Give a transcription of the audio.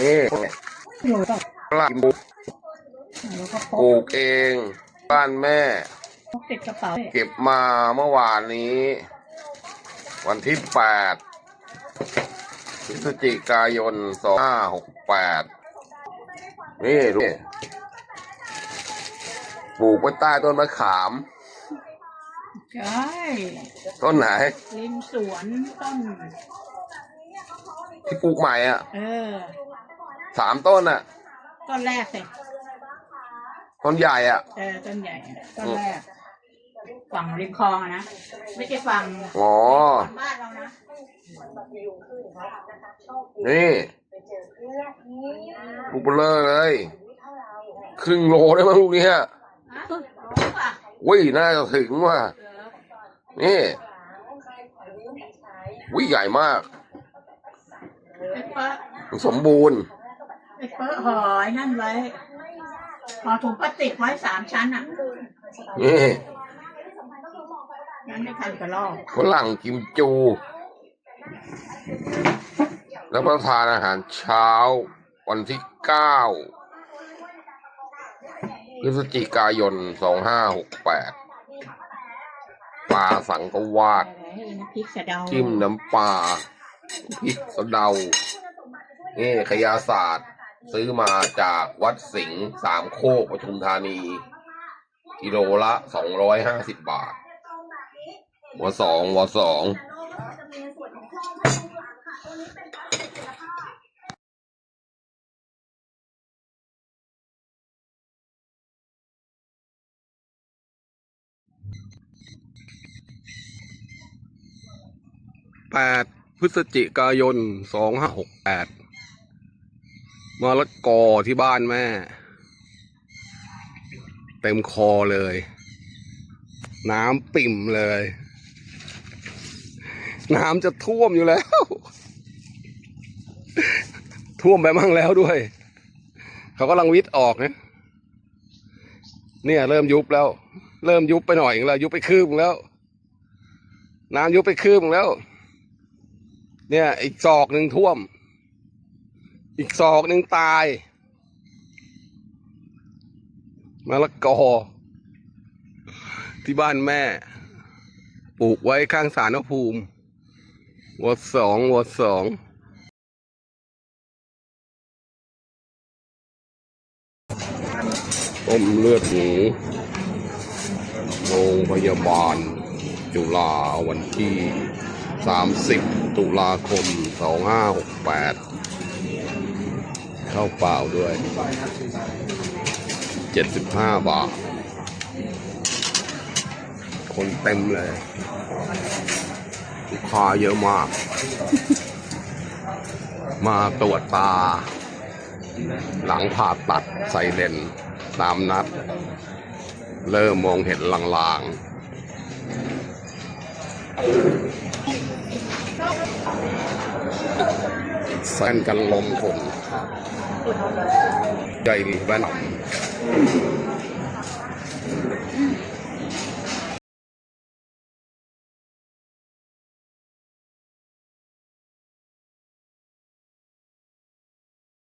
นี่หนูก็ปลาปลูกแล้วก็พปลูกกเอง บ้านแม่พกติดกระเป๋าเก็บมาเมื่อวานนี้ วันที่แปดพฤศจิกายนสองห้าหกแปดนี่ดูนี่ปลูกไว้ใต้ต้นมะขาม ใช่ต้นไหนริมสวนต้นที่ปลูกใหม่อะ เออ สามต้นอะ ต้นแรกสิต้นใหญ่อะ เออต้นใหญ่ต้นแรกฝั่งริมคลองอะนะไม่ใช่ฝั่งอ๋อ บ้านเรานะนี่ลูกเบลอเลย ครึ่งโลได้มั้งลูกเนี้ยฮะรู้ป่ะวิ่น่าจะถึงว่ะเออนี่วิใหญ่มากไอ้เป๊ะมันสมบูรณ์ไอ้ เป๊ะห่อไอ้นั่นไว้ห่อถุงพลาสติกไว้สามชั้นอะนี่งั้นไม่ทันกระลอกฝรั่งกิมจู แล้วประทานอาหารเช้าวันที่เก้าพฤศจิกายนสองห้าหกแปดปลาสังกวาดอะไรน้ำพริกสะเดาจิ้มน้ำปลาพริกสะเดานี่ขยาศาสตร์ ซื้อมาจากวัดสิงห์สามโคกปทุมธานี กิโลละสองร้อยห้าสิบบาทวสองวสองแปดพฤศจิกายนสองห้าหกแปด มะละกอที่บ้านแม่ เต็มคอเลย น้ำปิ่มเลย น้ำจะท่วมอยู่แล้ว ท่วมไปมั่งแล้วด้วย เขากำลังวิทย์ออกนะเนี่ย เริ่มยุบแล้ว เริ่มยุบไปหน่อยแล้วยุบไปคืบแล้ว น้ำยุบไปคืบแล้ว เนี่ย อีกศอกหนึ่งท่วม อีกศอกหนึ่งตายมะละกอ ที่บ้านแม่ ปลูกไว้ข้างสารพูมิวดสองวดสองต้มเลือดหมูโรงพยาบาล จุฬาวันที่ 30 ตุลาคม 2568 ข้าเปล่าด้วย 75 บาท คนเต็มเลยลูกค้าเยอะมาก มาตรวจตา หลังผ่าตัดใส่เลนตามนัด เริ่มมองเห็นลางๆแฟนกันลมผม ใจดีบ้าน